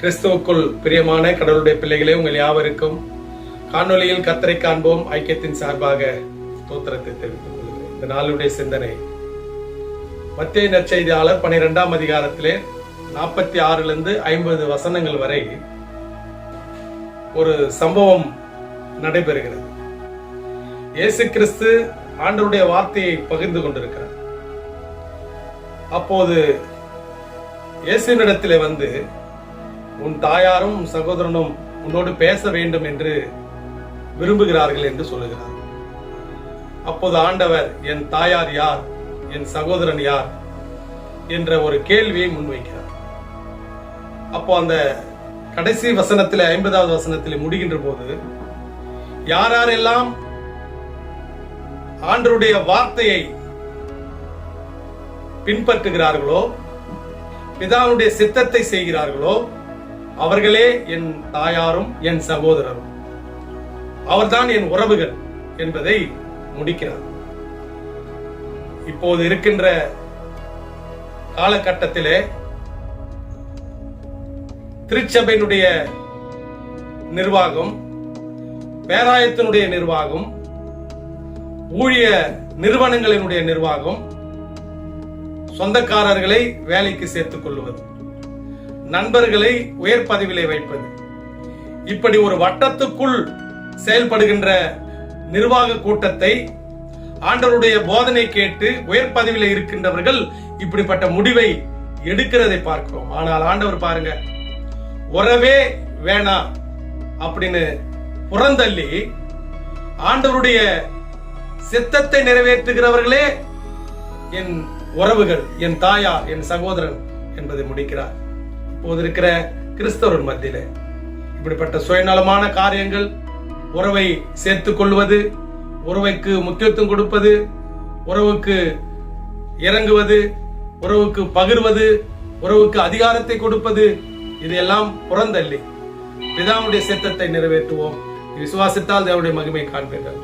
கிறிஸ்துவுக்குள் பிரியமான கடவுளுடைய பிள்ளைகளே உங்கள் யாவருக்கும் காணொளியில் கத்தரை காண்போம். ஐக்கியத்தின் சார்பாக தோத்திரத்தை தெரிவித்துக் கொள்கிறேன். இந்த நாளுடைய சிந்தனை. மத்திய நற்செய்தியாளர் பனிரெண்டாம் அதிகாரத்திலே நாற்பத்தி ஆறுலிருந்து ஐம்பது வசனங்கள் வரை ஒரு சம்பவம் நடைபெறுகிறது. இயேசு கிறிஸ்து ஆண்டருடைய வார்த்தையை பகிர்ந்து கொண்டிருக்கிறார். அப்போது இயேசுவினிடத்திலே வந்து உன் தாயாரும் சகோதரனும் உன்னோடு பேச வேண்டும் என்று விரும்புகிறார்கள் என்று சொல்லுகிறார். அப்போது ஆண்டவர் என் தாயார் யார்? என் சகோதரன் யார்? என்ற ஒரு கேள்வியை முன்வைக்கிறார். அப்போ அந்த கடைசி வசனத்தில் ஐம்பதாவது வசனத்தில் முடிகின்ற போது யார் யாரெல்லாம் ஆண்டருடைய வார்த்தையை பின்பற்றுகிறார்களோ பிதாவுடைய சித்தத்தை செய்கிறார்களோ அவர்களே என் தாயாரும் என் சகோதரரும். அவர்தான் என் உறவுகள் என்பதை முடிக்கிறார். இப்போது இருக்கின்ற காலகட்டத்திலே திருச்சபையினுடைய நிர்வாகம் பேராயத்தினுடைய நிர்வாகம் ஊழிய நிறுவனங்களினுடைய நிர்வாகம் சொந்தக்காரர்களை வேலைக்கு சேர்த்துக் கொள்வது. நண்பர்களை உயர் பதவியிலே வைப்பது. இப்படி ஒரு வட்டத்துக்குள் செயல்படுகின்ற நிர்வாக கூட்டத்தை ஆண்டவருடைய போதனை கேட்டு உயர் பதவியில் இருக்கின்றவர்கள் இப்படிப்பட்ட முடிவை எடுக்கிறதை பார்க்கிறோம். ஆனால் ஆண்டவர் பாருங்க உறவே வேணாம் அப்படின்னு புறந்தள்ளி ஆண்டவருடைய சித்தத்தை நிறைவேற்றுகிறவர்களே என் உறவுகள் என் தாயார் என் சகோதரன் என்பதை முடிக்கிறார். இப்போது இருக்கிற கிறிஸ்தவர்கள் மத்தியில. இப்படிப்பட்ட சுயநலமான காரியங்கள் உறவை சேர்த்து கொள்வது உறவைக்கு முக்கியத்துவம் கொடுப்பது உறவுக்கு இறங்குவது உறவுக்கு பகிர்வது உறவுக்கு அதிகாரத்தை கொடுப்பது இதையெல்லாம் புறந்தள்ளி பிதாவுடைய சித்தத்தை நிறைவேற்றுவோம். விசுவாசித்தால் தேவனுடைய மகிமை காண்பீர்கள்.